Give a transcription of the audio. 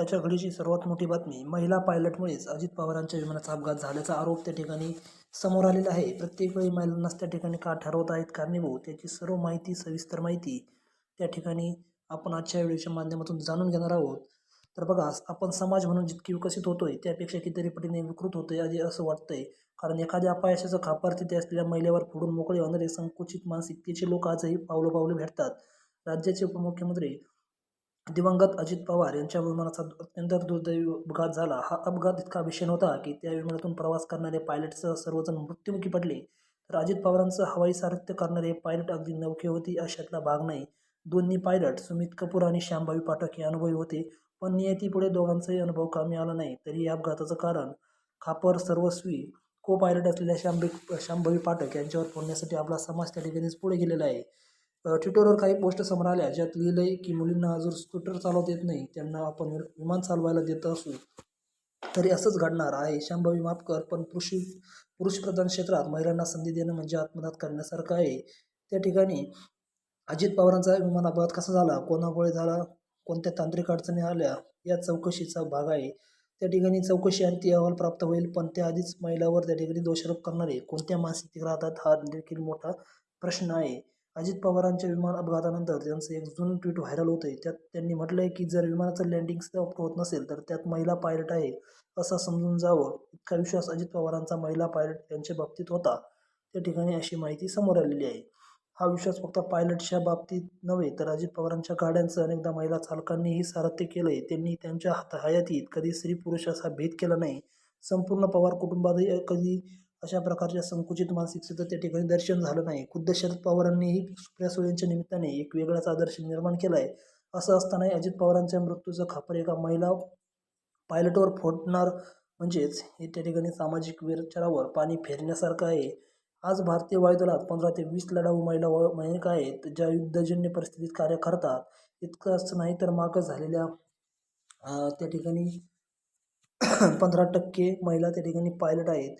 आत्ताच्या घडीची सर्वात मोठी बातमी महिला पायलटमुळेच अजित पवारांच्या विमानाचा अपघात झाल्याचा आरोप त्या ठिकाणी समोर आलेला आहे. प्रत्येक वेळी महिलांनाच त्या ठिकाणी का ठरवत आहेत कारणीभूत त्याची सर्व माहिती सविस्तर माहिती त्या ठिकाणी आपण आजच्या व्हिडिओच्या माध्यमातून जाणून घेणार आहोत. तर बघा आपण समाज म्हणून जितकी विकसित होतोय त्यापेक्षा कितीतरी पटीने विकृत होतोय आधी असं वाटतंय. कारण एखाद्या अपयशाचं खापर तिथे असलेल्या महिलेवर फोडून मोकळे होणारे संकुचित मानसिकतेचे लोक आजही पावलं पावलं भेटतात. राज्याचे उपमुख्यमंत्री दिवंगत अजित पवार यांच्या विमानाचा अत्यंत दुर्दैवी अपघात झाला. हा अपघात इतका भीषण होता की त्या विमानातून प्रवास करणारे पायलटसह सर्वजण मृत्युमुखी पडले. तर अजित पवारांचं हवाई सारथ्य करणारे पायलट अगदी नौके होती अशातला भाग नाही. दोन्ही पायलट सुमित कपूर आणि श्यामबाई पाठक हे अनुभवी होते. पण नियतीपुढे दोघांचाही अनुभव कामी आला नाही तरी या अपघाताचं कारण खापर सर्वस्वी को पायलट असलेल्या श्यामबी श्यामभावी पाठक यांच्यावर फोडण्यासाठी आपला समाज त्या ठिकाणीच पुढे गेलेला आहे. ट्विटरवर काही पोस्ट समोर आल्या ज्यात लिहिलं आहे की मुलींना जर स्कूटर चालवता येत नाही त्यांना आपण वि- विमान चालवायला देत असू तरी असंच घडणार आहे. शांभवी माफकर पण पुरुष पुरुषप्रधान क्षेत्रात महिलांना संधी देणं म्हणजे आत्मदात करण्यासारखं आहे. त्या ठिकाणी अजित पवारांचा विमान अपघात कसा झाला कोणामुळे झाला कोणत्या तांत्रिक अडचणी आल्या या चौकशीचा भाग आहे. त्या ठिकाणी चौकशी आणि ती अहवाल प्राप्त होईल पण त्याआधीच महिलावर त्या ठिकाणी दोषारोप करणारे कोणत्या मानसिकतेत राहतात हा देखील मोठा प्रश्न आहे. अजित पवारांच्या विमान अपघातानंतर त्यांचं एक जुनं ट्विट व्हायरल होतंय. त्यात त्यांनी म्हटलंय की जर विमानाचं लँडिंग स्टॉप होत नसेल तर त्यात महिला पायलट आहे असं समजून जावं. इतका विश्वास अजित पवारांचा महिला पायलट यांच्या बाबतीत होता. त्या ठिकाणी अशी माहिती समोर आलेली आहे. हा विश्वास फक्त पायलटच्या बाबतीत नव्हे तर अजित पवारांच्या गाड्यांचं अनेकदा महिला चालकांनीही सारथ्य केलंय. त्यांनी त्यांच्या हात हयातीत कधी स्त्री पुरुष असा भेद केला नाही. संपूर्ण पवार कुटुंबातही कधी अशा प्रकारच्या संकुचित मानसिकतेचं त्या ठिकाणी दर्शन झालं नाही. खुद्द शरद पवारांनीही सुप्रिया सुळेंच्या निमित्ताने एक वेगळाच आदर्श निर्माण केला आहे असं असतानाही अजित पवारांच्या मृत्यूचं खापर एका महिला पायलटवर फोडणार म्हणजेच हे त्या ठिकाणी सामाजिक विचारावर पाणी फेरण्यासारखं आहे. आज भारतीय वायुदलात पंधरा ते वीस लढाऊ महिला व आहेत ज्या युद्धजन्य परिस्थितीत कार्य करतात. इतकंच नाही तर मागं झालेल्या त्या ठिकाणी पंधरा टक्के महिला त्या ठिकाणी पायलट आहेत.